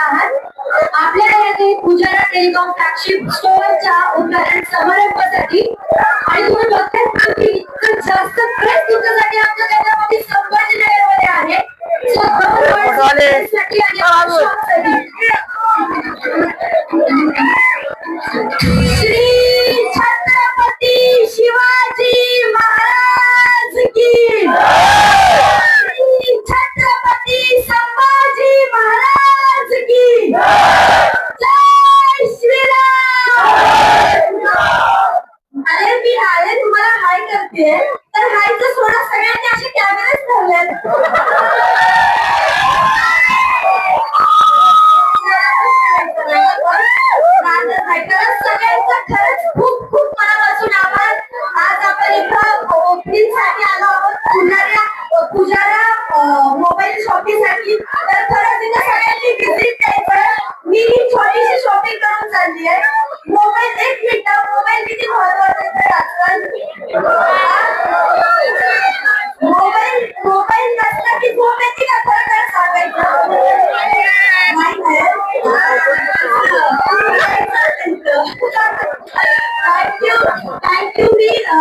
आहात आपल्या येथे पुजारा टेलिकॉम फ्लॅगशिप स्टोअरच्या उद्घाटन समारंभासाठी आणि तुम्ही बघताय की इतकं जास्त प्रेस तुमच्यासाठी आमच्या त्याच्यामध्ये संभाजीनगरमध्ये आहे So, जवळजवळ साठी आणि आमच्यासाठी. श्री हाय करते तर हायचं सोडा. सगळ्यांनी असे कॅमेरेच ठेवले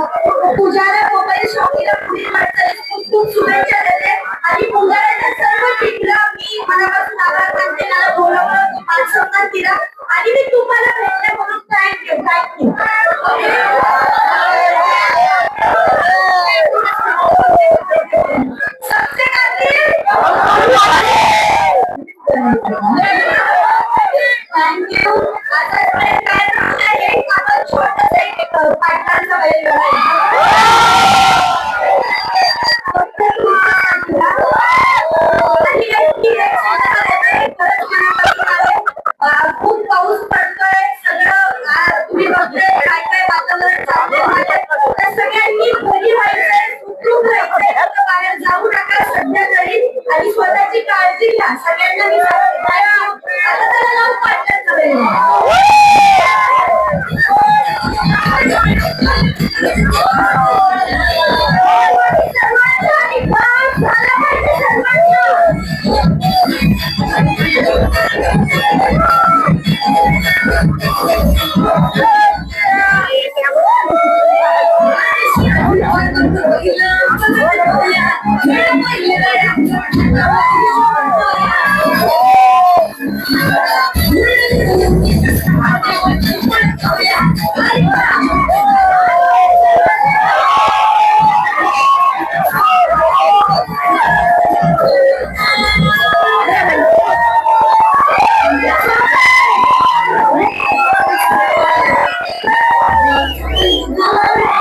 मी पुजारा मोबाईल शॉपीला पुढील वाटचालीस खूप खूप शुभेच्छा देते. आणि पुजाऱ्याच्या सर्व टीमला मी मनापासून आभार मानते. मला बोलवलं. पाच सन्मान दिला. आणि मी तुम्हाला भेटले म्हणून थँक्यू थँक्यू खूप पाऊस पडतोय सगळं तुम्ही बघताय काय काय वातावरण चाललंय बाहेर. सगळ्यांनी घरी राहायचंय सुखरूप राहायचंय बाहेर जाऊ नका सध्या तरी आणि स्वतःची काळजी घ्या सगळ्यांना मी Thank you. आता त्याला लावून पाटलांचा बैल Yeah.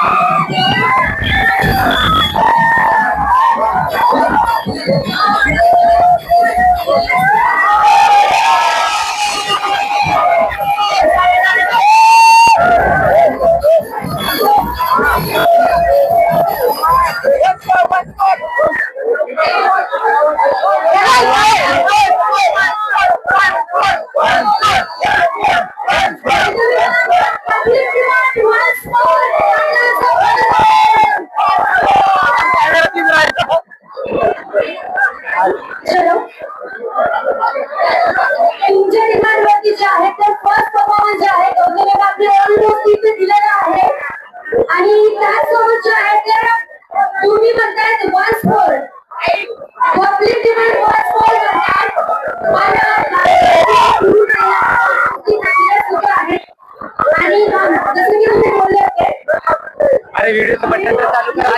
Thank. अरे व्हिडिओ चालू करा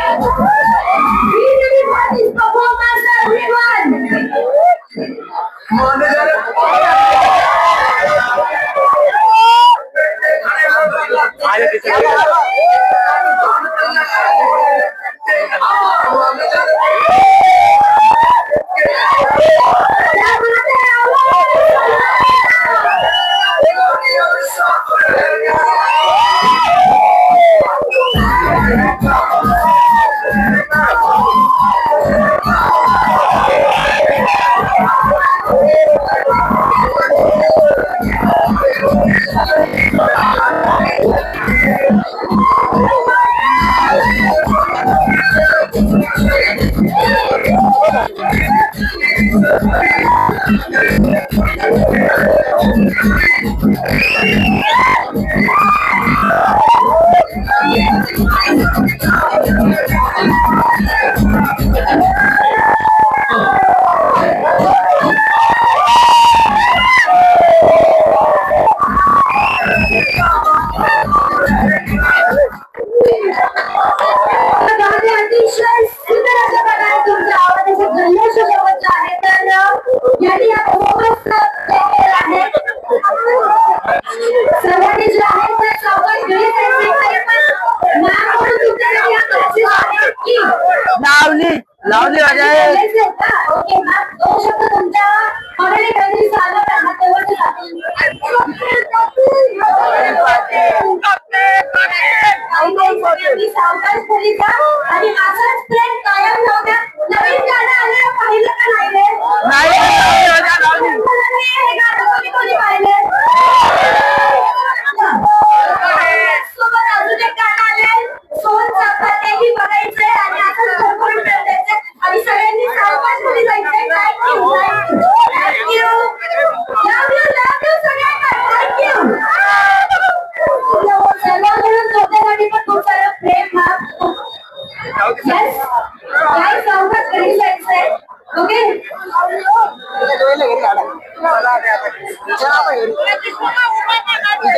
Thank you. लावली लावली आणि असाच प्लेट कायम नव्हत्या नवीन गाणं